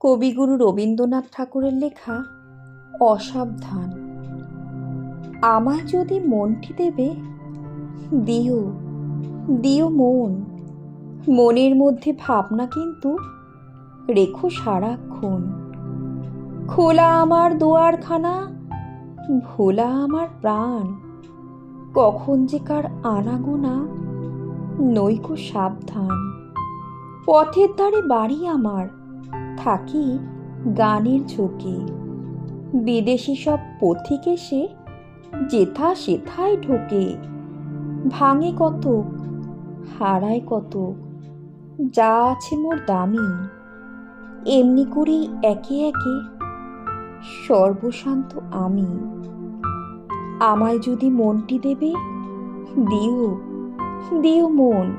কবিগুরু রবীন্দ্রনাথ ঠাকুরের লেখা অসাবধান। আমায় যদি মনটি দেবে, দিও দিও মন। মনের মধ্যে ভাবনা কিন্তু রেখো সারাক্ষণ। খোলা আমার দুয়ারখানা, ভোলা আমার প্রাণ। কখন যে কার আনাগোনা, নৈকো সাবধান। পথের ধারে বাড়ি আমার থাকি গানের ঝোঁকে। বিদেশি সব পথিক এসে যেথা সেথায় ঢোকে। ভাঙে কত হারায় কত যা আছে মোর দামি। এমনি করেই একে একে সর্বশান্ত আমি। আমায় যদি মনটি দেবে, দিও দিও মন।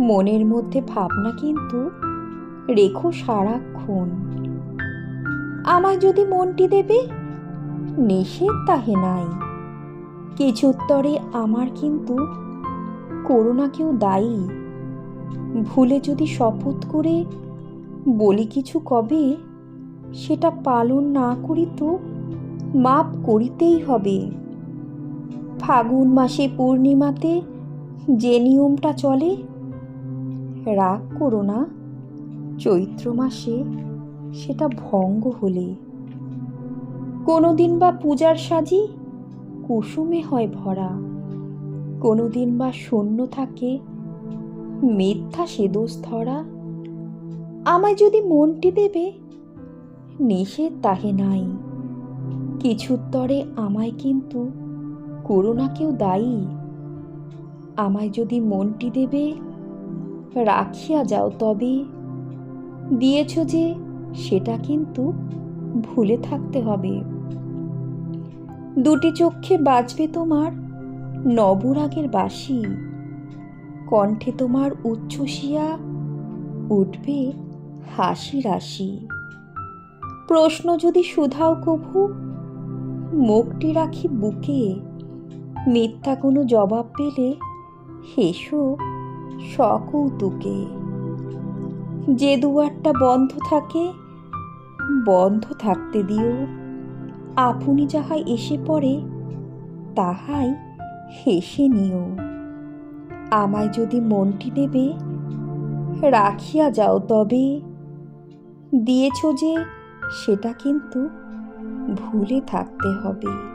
মনের মধ্যে ভাবনা কিন্তু রেখো সারাক্ষণ। আমায় যদি মনটি দেবে, নিষেধ তাহে নাই। কিছুত্তরে আমার কিন্তু করোনা কেউ দায়ী। ভুলে যদি শপথ করে বলি কিছু কবে, সেটা পালন না করি তো মাপ করিতেই হবে। ফাগুন মাসে পূর্ণিমাতে যে নিয়মটা চলে, রাগ করো না। চৈত্র মাসে সেটা ভঙ্গ হলে। কোনো দিন বা পূজার সাজি কুসুমে হয় ভরা। কোনো দিন বা শূন্য থাকে মিথ্যা সে দোষ ধরা আমায় যদি মনটি দেবে, নিষেধ তাহে নাই। কিছুত্তরে আমায় কিন্তু করোনা কেউ দায়ী। আমায় যদি মনটি দেবে, রাখিয়া যাও তবে দিয়েছ যে সেটা কিন্তু ভুলে থাকতে হবে। দুটি চক্ষে বাজবে তোমার নবরাগের বাসি কণ্ঠে তোমার উচ্ছ্বসিয়া উঠবে হাসি রাশি। প্রশ্ন যদি শুধাও কভু মুখটি রাখি বুকে। মিথ্যা কোনো জবাব পেলে হেসো সকৌতুকে। যে দুয়ারটা বন্ধ থাকে, বন্ধ থাকতে দিও। আপনি যাহাই এসে পড়ে, তাহাই হেসে নিও। আমায় যদি মনটি দেবে, রাখিয়া যাও তবে। দিয়েছ যে, সেটা কিন্তু ভুলে থাকতে হবে।